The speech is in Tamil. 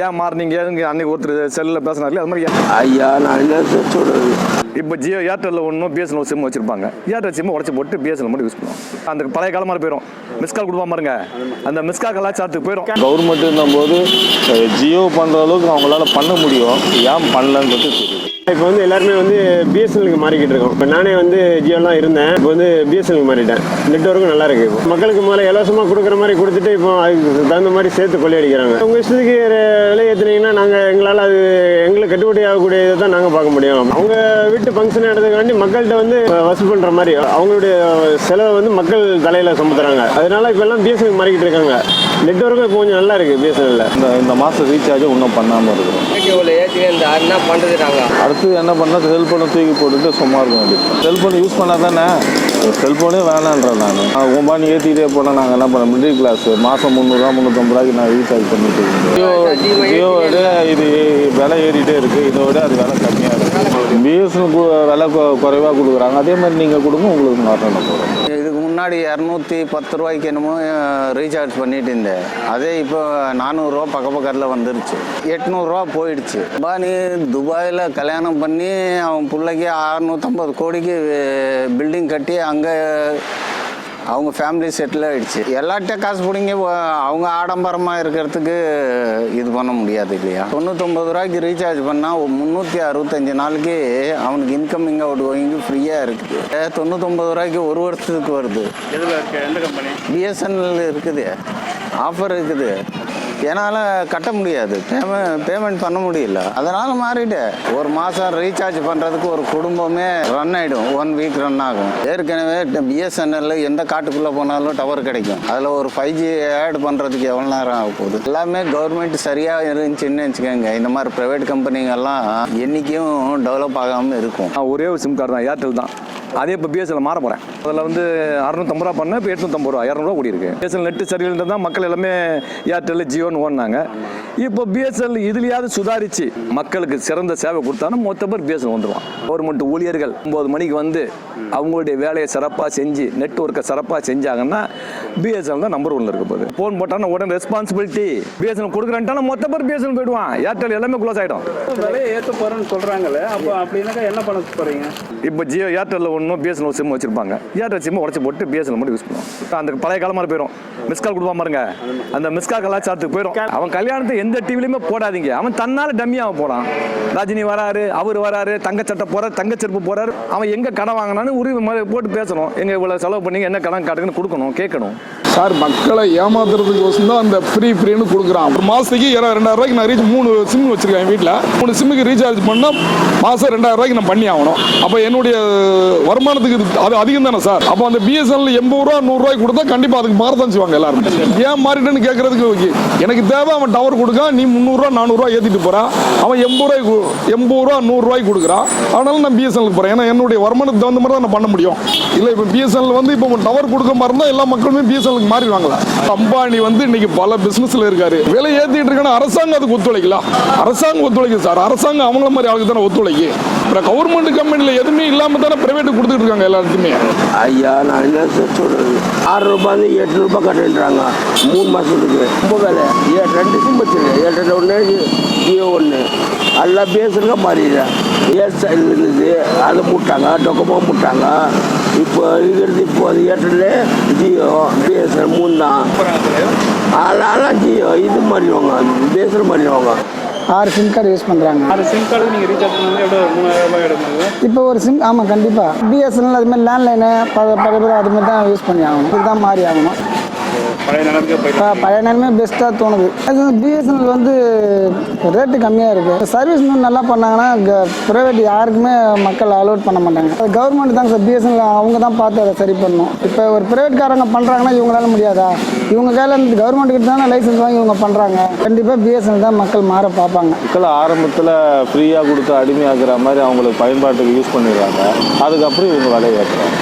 ஏன் மாறினீங்க அன்னைக்கு ஒருத்தர் செல்லில் பேசினார்களே அது மாதிரி ஏன் ஐயா நான் என்ன சார் சொல்றது? இப்போ ஜியோ ஏர்டெல்லில் ஒன்றும் பிஎஸ்என்எல் சிம் வச்சிருப்பாங்க. ஏர்டெல் சிம் உடச்சி போட்டு பிஎஸ்என்எல் மட்டும் யூஸ் பண்ணுவோம். அந்த பழைய காலமாக போயிடும் மிஸ் கால் கொடுப்பா பாருங்க அந்த மிஸ் கால் கலாச்சாரத்துக்கு போயிடும் கவர்மெண்ட்டுன்னும் போது ஜியோ பண்ணுற அளவுக்கு அவங்களால பண்ண முடியும். ஏன் பண்ணலன்றது தெரியுது. இப்போ வந்து எல்லாருமே வந்து பிஎஸ்என்எலுக்கு மாறிக்கிட்டு இருக்கோம். இப்போ நானே வந்து ஜியோலாம் இருந்தேன். இப்போ வந்து பிஎஸ்என்எலுக்கு மாறிட்டேன். நெட்ஒர்க்கும் நல்லா இருக்கு. இப்போ மக்களுக்கு மேலே இலவசமாக கொடுக்குற மாதிரி கொடுத்துட்டு இப்போ அதுக்கு தகுந்த மாதிரி சேர்த்து கொள்ளையடிக்கிறாங்க. உங்கள் இஷ்டத்துக்கு விலை ஏற்றுனீங்கன்னா நாங்கள் எங்களால் அது எங்களுக்கு கட்டுப்படி ஆகக்கூடிய இதை தான் நாங்கள் பார்க்க முடியும். அவங்க வீட்டு ஃபங்க்ஷன் எடுத்துக்காண்டி மக்கள்கிட்ட வந்து வசூல் பண்ணுற மாதிரி அவங்களுடைய செலவை வந்து மக்கள் தலையில் சுமத்துறாங்க. அதனால இப்போ எல்லாம் பிஎஸ்என்எல் மாறிக்கிட்டு இருக்காங்க. நெட்ஒர்க்கும் இப்போ கொஞ்சம் நல்லா இருக்கு பிஎஸ்என்எல்ல இந்த இந்த மாதம் ரீசார்ஜ் இன்னும் பண்ணாமல் இருக்கிறோம் அடுத்து என்ன பண்ணால் செல்ஃபோனை தூக்கி போட்டுட்டு சும்மா இருக்க வேண்டியது செல்ஃபோன் யூஸ் பண்ணால் தானே? செல்ஃபோனே வேணான்றேன் நான். ஒம்பானி ஏற்றிக்கிட்டே போனால் நாங்கள் என்ன பண்ண மிடில் கிளாஸ் மாதம் முந்நூறுரூவா முந்நூற்றம்பது ரூபாய்க்கு நான் ரீசார்ஜ் பண்ணிட்டு இருக்கேன். ஜியோ ஜியோவோட இது விலை ஏறிட்டே இருக்குது இதை விட அது விலை கம்மியாக இருக்குது பிஎஸ்என் விலை குறைவாக கொடுக்குறாங்க. அதே மாதிரி நீங்கள் கொடுங்க உங்களுக்கு மாற்றம் போகிறோம் முன்னாடி இரநூத்தி பத்து ரூபாய்க்கு என்னமோ ரீசார்ஜ் பண்ணிட்டு இருந்தேன். அதே இப்போ நானூறுரூவா பக்க பக்கத்தில் வந்துருச்சு. எட்நூறுரூவா போயிடுச்சு. பா நீ துபாயில் கல்யாணம் பண்ணி அவன் பிள்ளைக்கு அறுநூத்தம்பது கோடிக்கு பில்டிங் கட்டி அங்கே அவங்க ஃபேமிலி செட்டில் ஆயிடுச்சு. எல்லார்கிட்ட காசு பிடிங்க அவங்க ஆடம்பரமாக இருக்கிறதுக்கு இது பண்ண முடியாது இல்லையா? தொண்ணூத்தொம்பது ரூபாய்க்கு ரீசார்ஜ் பண்ணால் முந்நூற்றி அறுபத்தஞ்சு நாளைக்கு அவனுக்கு இன்கமிங் அவுட் கோயிங் ஃப்ரீயாக இருக்குது. தொண்ணூத்தொம்பது ரூபாய்க்கு ஒரு வருஷத்துக்கு வருது. பிஎஸ்என்எல் இருக்குது. ஆஃபர் இருக்குது. என்னால் கட்ட முடியாது. பேமெண்ட் பேமெண்ட் பண்ண முடியல. அதனால் மாறிட்டேன். ஒரு மாதம் ரீசார்ஜ் பண்ணுறதுக்கு ஒரு குடும்பமே ரன் ஆகிடும் ஒன் வீக் ரன் ஆகும். ஏற்கனவே பிஎஸ்என்எல் எந்த காட்டுக்குள்ளே போனாலும் டவர் கிடைக்கும். அதில் ஒரு ஃபைவ் ஜி ஆட் பண்ணுறதுக்கு எவ்வளோ நேரம் ஆக போகுது? எல்லாமே கவர்மெண்ட் சரியாக இருந்துச்சுன்னு வச்சுக்கோங்க. இந்த மாதிரி ப்ரைவேட் கம்பெனிங்கெல்லாம் என்றைக்கும் டெவலப் ஆகாமல் இருக்கும். நான் ஒரே ஒரு சிம் கார்டு தான். ஏர்டெல் தான். அதே இப்போ பிஎஸ்எல் மாற போகிறேன் அதில் வந்து அறுநூத்தம்பது ரூபா பண்ணேன் இப்போ எட்நூத்தம்பது ரூபா இரநூறுவா கூடி இருக்கு பிஎஸ்எல் நெட்டு சரியில்லைன்றது தான் மக்கள் எல்லாமே ஏர்டெல் ஜியோன்னு ஓடினாங்க இப்போ பிஎஸ்எல் இதுலையாவது சுதாரிச்சு மக்களுக்கு சிறந்த சேவை கொடுத்தாலும் மொத்த பேர் பிஎஸ்எல் வந்துடுவான் கவர்மெண்ட் ஊழியர்கள் ஒம்பது மணிக்கு வந்து அவங்களுடைய வேலையை சிறப்பாக செஞ்சு நெட்ஒர்க்கை சிறப்பாக செஞ்சாங்கன்னா பிஎஸ்எல் தான் நம்பர் ஒன்ல இருக்க போகுது. ஃபோன் போட்டானா உடனே ரெஸ்பான்சிபிலிட்டி பிஎஸ்எல் கொடுக்குறேன்ட்டானா மொத்த பேர் பிஎஸ்எல் போயிடுவான். ஏர்டெல் எல்லாமே க்ளோஸ் ஆகிடும் விலையை ஏற்ற போறேன்னு சொல்றாங்களே அப்போ அப்படின்னாக்கா என்ன பண்ண போறீங்க? இப்போ ஜியோ ஏர்டெல்லில் ஒன்றும் பிஎஸ்என்எல் சிம் வச்சிருப்பாங்க. ஏர்டெல் சிம் உடச்சி போட்டு பிஎஸ்என்எல் மட்டும் யூஸ் பண்ணுவோம். அந்த பழைய காலமாக போயிடும் மிஸ் கால் கொடுப்பா பாருங்க. அந்த மிஸ் கால் கலாச்சாரத்துக்கு போயிடும். அவன் கல்யாணத்தை எந்த டிவிலையுமே போடாதீங்க. அவன் தன்னால டம்மியாக போறான். ரஜினி வராரு அவர் வராரு தங்க சட்டை போறாரு தங்க செருப்பு போறாரு. அவன் எங்க கடன் வாங்கினான்னு உரிமை போட்டு பேசணும். எங்க இவ்வளவு செலவு பண்ணீங்க என்ன கடன் காட்டுங்கன்னு கொடுக்கணும் கேட்கணும். சார் மக்களை ஏமாத்துறதுக்கு தான் அந்த ஃப்ரீ ஃப்ரீன்னு கொடுக்குறான். ஒரு மாதத்துக்கு இர ரெண்டாயிரம் ரூபாய்க்கு நான் ரீச் மூணு சிம் வச்சுருக்கேன் வீட்டில் மூணு சிம்முக்கு ரீசார்ஜ் பண்ணால் மாதம் ரெண்டாயிரம் ரூபாய்க்கு நான் பண்ணி ஆகணும். அப்போ என்னுடைய வருமானத்துக்கு இது- அது அதிகம் தானே சார்? அப்போ அந்த பிஎஸ்என்எல் எண்பது ரூபா நூறுரூவாய்க்கு கொடுத்தா கண்டிப்பாக அதுக்கு மாறதான் செய்வாங்க எல்லாரும். ஏன் மாறிட்டேன்னு கேட்கறதுக்கு ஓகே. எனக்கு தேவை அவன் டவர் கொடுக்க நீ முந்நூறுரூவா நானூறுரூவா ஏற்றிட்டு போகிறான் அவன் எண்பது ரூபாய்க்கு எண்பது ரூபா நூறுரூவாய்க்கு கொடுக்குறான் அதனால நான் பிஎஸ்என்எல் போகிறேன் ஏன்னா என்னுடைய வருமானத்துக்கு தகுந்த மாதிரி தான் நான் பண்ண முடியும். இல்லை இப்போ பிஎஸ்என்எல் வந்து இப்போ டவர் கொடுக்க மாதிரி இருந்தால் எல்லா மக்களுமே பிஎஸ்என்எலுக்கு மாறிடுவாங்களா? அம்பானி வந்து இன்னைக்கு பல பிசினஸ்ல இருக்காரு. விலை ஏத்திட்டு இருக்கான அரசாங்கம் அதுக்கு ஒத்துழைக்கலாம் அரசாங்கம் ஒத்துழைக்கும் சார். அரசாங்கம் அவங்கள மாதிரி ஆளுக்கு தானே ஒத்துழைக்கு. அப்புறம் கவர்மெண்ட் கம்பெனில எதுவுமே இல்லாம தானே பிரைவேட் கொடுத்துட்டு இருக்காங்க எல்லாத்துக்குமே ஐயா நான் என்ன சொல்றது? ஆறு ரூபாய் எட்நூறுபா கட்டுன்றாங்க மூணு மாதத்துக்கு ரொம்ப வேலை. ஏ ரெண்டு சிம் வச்சிருக்கேன். ஏர்டெல் ஒன்று ஜியோ ஒன்று எல்லாம் பேசுறதுங்க மாறிடுறேன் ஏர்செல் இருந்தது அதை முட்டாங்க டொக்கமாக முட்டாங்க. இப்போ இருக்கிறது இப்போ அது ஏர்டெல் ஜியோ பிஎஸ்எல் மூணு தான் அதெல்லாம் ஜியோ இது மாறிடுவாங்க பேசுகிற மாறிடுவாங்க ஆறு சிம் கார்டு யூஸ் பண்ணுறாங்க அந்த சிம் கார்டு நீங்கள் ரீசார்ஜ் பண்ணணும் எவ்வளோ மூணாயிரம் ரூபாய் எடுக்குது இப்போ ஒரு சிம் ஆமாம் கண்டிப்பாக பிஎஸ்என்எல் அது மாதிரி லேண்ட்லைனு பக்கத்தில் அது மாதிரி தான் யூஸ் பண்ணி ஆகணும். இதுக்கு தான் மாறி ஆகணும். பழைய நேரமே பெஸ்ட்டாக தோணுது. அது பிஎஸ்என்எல் வந்து ரேட்டு கம்மியாக இருக்குது சர்வீஸ் இன்னும் நல்லா பண்ணாங்கன்னா ப்ரைவேட் யாருக்குமே மக்கள் அலோட் பண்ண மாட்டாங்க. அது கவர்மெண்ட் தான் சார் பிஎஸ்என்எல் அவங்க தான் பார்த்து அதை சரி பண்ணணும். இப்போ ஒரு ப்ரைவேட்காரங்க பண்ணுறாங்கன்னா இவங்களால முடியாதா? இவங்க கையில் கவர்மெண்ட் கிட்ட தானே லைசன்ஸ் வாங்கி இவங்க பண்ணுறாங்க கண்டிப்பாக பிஎஸ்என்எல் தான் மக்கள் மாற பார்ப்பாங்க. மக்கள் ஆரம்பத்தில் ஃப்ரீயாக கொடுத்து அடிமையாக்குற மாதிரி அவங்களுக்கு பயன்பாட்டுக்கு யூஸ் பண்ணிடுறாங்க. அதுக்கப்புறம் இவங்க விலையை ஏற்றுறாங்க.